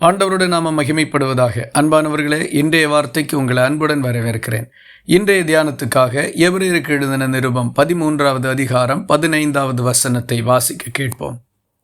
ஆண்டவருடன் நாம மகிமைப்படுவதாக. அன்பானவர்களே இன்றைய வார்த்தைக்கு உங்களை அன்புடன் வரவேற்கிறேன். இன்றைய தியானத்துக்காக எவரேருக்கு எழுதின நிருபம் பதிமூன்றாவது அதிகாரம் பதினைந்தாவது வசனத்தை வாசிக்க கேட்போம்.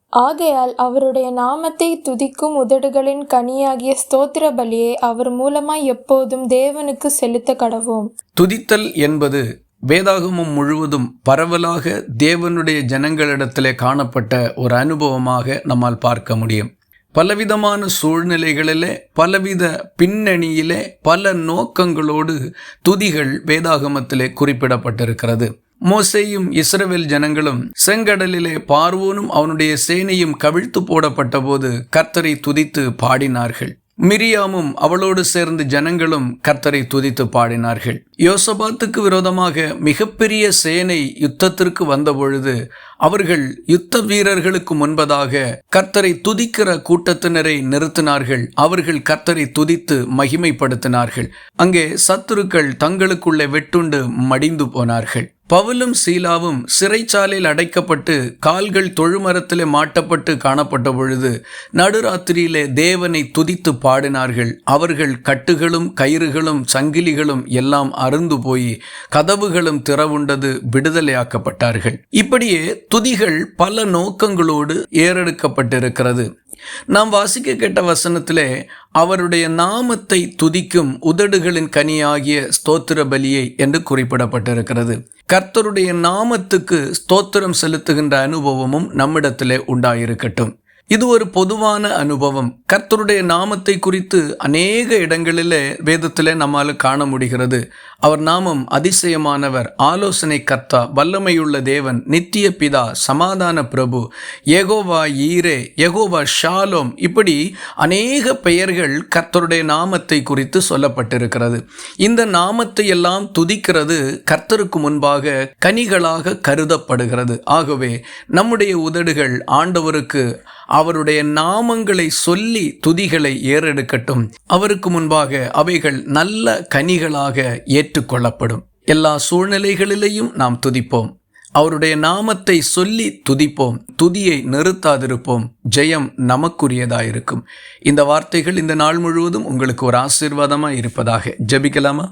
ஆகையால் அவருடைய நாமத்தை துதிக்கும் உதடுகளின் கனியாகிய ஸ்தோத்திர பலியை அவர் மூலமாய் எப்போதும் தேவனுக்கு செலுத்த கடவோம். துதித்தல் என்பது வேதாகமம் முழுவதும் பரவலாக தேவனுடைய ஜனங்களிடத்திலே காணப்பட்ட ஒரு அனுபவமாக நம்மால் பார்க்க முடியும். பலவிதமான சூழ்நிலைகளிலே பலவித பின்னணியிலே பல நோக்கங்களோடு துதிகள் வேதாகமத்திலே குறிப்பிடப்பட்டிருக்கிறது. மோசையும் இஸ்ரவேல் ஜனங்களும் செங்கடலிலே பார்வோனும் அவனுடைய சேனையும் கவிழ்த்து போடப்பட்ட போது கர்த்தரை துதித்து பாடினார்கள். மிரியாமும் அவளோடு சேர்ந்து ஜனங்களும் கர்த்தரை துதித்து பாடினார்கள். யோசபாத்துக்கு விரோதமாக மிகப்பெரிய சேனை யுத்தத்திற்கு வந்தபொழுது அவர்கள் யுத்த வீரர்களுக்கு முன்பதாக கர்த்தரை துதிக்கிற கூட்டத்தினரை நிறுத்தினார்கள். அவர்கள் கர்த்தரை துதித்து மகிமைப்படுத்தினார்கள். அங்கே சத்துருக்கள் தங்களுக்குள்ளே வெட்டுண்டு மடிந்து போனார்கள். பவுலும் சீலாவும் சிறைச்சாலையில் அடைக்கப்பட்டு கால்கள் தொழுமரத்திலே மாட்டப்பட்டு காணப்பட்ட பொழுது நடுராத்திரியிலே தேவனை துதித்து பாடினார்கள். அவர்கள் கட்டுகளும் கயிறுகளும் சங்கிலிகளும் எல்லாம் அருந்து போய் கதவுகளும் திறவுண்டது விடுதலையாக்கப்பட்டார்கள். இப்படியே துதிகள் பல நோக்கங்களோடு ஏறெடுக்கப்பட்டிருக்கிறது. நாம் வாசிக்க கேட்ட வசனத்திலே அவருடைய நாமத்தை துதிக்கும் உதடுகளின் கனியாகிய ஸ்தோத்திர பலியை என்று குறிப்பிடப்பட்டிருக்கிறது. கர்த்தருடைய நாமத்துக்கு ஸ்தோத்திரம் செலுத்துகின்ற அனுபவமும் நம்மிடத்திலே உண்டாயிருக்கட்டும். இது ஒரு பொதுவான அனுபவம். கர்த்தருடைய நாமத்தை குறித்து அநேக இடங்களிலே வேதத்திலே நம்மால் காண முடிகிறது. அவர் நாமம் அதிசயமானவர் ஆலோசனை கர்த்தா வல்லமையுள்ள தேவன் நித்திய பிதா சமாதான பிரபு எகோவா ஈரே எகோவா ஷாலோம் இப்படி அநேக பெயர்கள் கர்த்தருடைய நாமத்தை குறித்து சொல்லப்பட்டிருக்கிறது. இந்த நாமத்தை எல்லாம் துதிக்கிறது கர்த்தருக்கு முன்பாக கனிகளாக கருதப்படுகிறது. ஆகவே நம்முடைய உதடுகள் ஆண்டவருக்கு அவருடைய நாமங்களை சொல்லி துதிகளை ஏறெடுக்கட்டும். அவருக்கு முன்பாக அவைகள் நல்ல கனிகளாக ஏற்றுக்கொள்ளப்படும். எல்லா சூழ்நிலைகளிலேயும் நாம் துதிப்போம். அவருடைய நாமத்தை சொல்லி துதிப்போம். துதியை நிறுத்தாதிருப்போம். ஜெயம் நமக்குரியதாயிருக்கும். இந்த வார்த்தைகள் இந்த நாள் முழுவதும் உங்களுக்கு ஒரு ஆசீர்வாதமாக இருப்பதாக ஜபிக்கலாமா?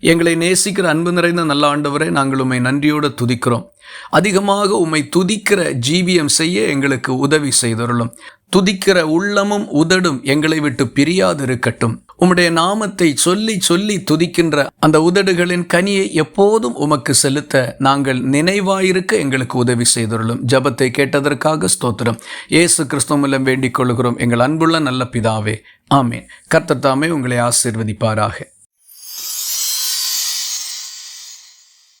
எங்களை நேசிக்கிற அன்பு நிறைந்த நல்ல ஆண்டவரை நாங்கள் உம்மை நன்றியோடு துதிக்கிறோம். அதிகமாக உம்மை துதிக்கிற ஜீவியம் செய்ய எங்களுக்கு உதவி செய்தருளும். துதிக்கிற உள்ளமும் உதடும் எங்களை விட்டு பிரியாது இருக்கட்டும் உம்முடைய நாமத்தை சொல்லி சொல்லி துதிக்கின்ற அந்த உதடுகளின் கனியை எப்போதும் உமக்கு செலுத்த நாங்கள் நினைவாயிருக்க எங்களுக்கு உதவி செய்துள்ளோம் ஜபத்தை கேட்டதற்காக ஸ்தோத்திரம். இயேசு கிறிஸ்துவ வேண்டிக் கொள்கிறோம். எங்கள் அன்புள்ள நல்ல பிதாவே ஆமேன். கர்த்தத்தாமே உங்களை ஆசிர்வதிப்பாராக.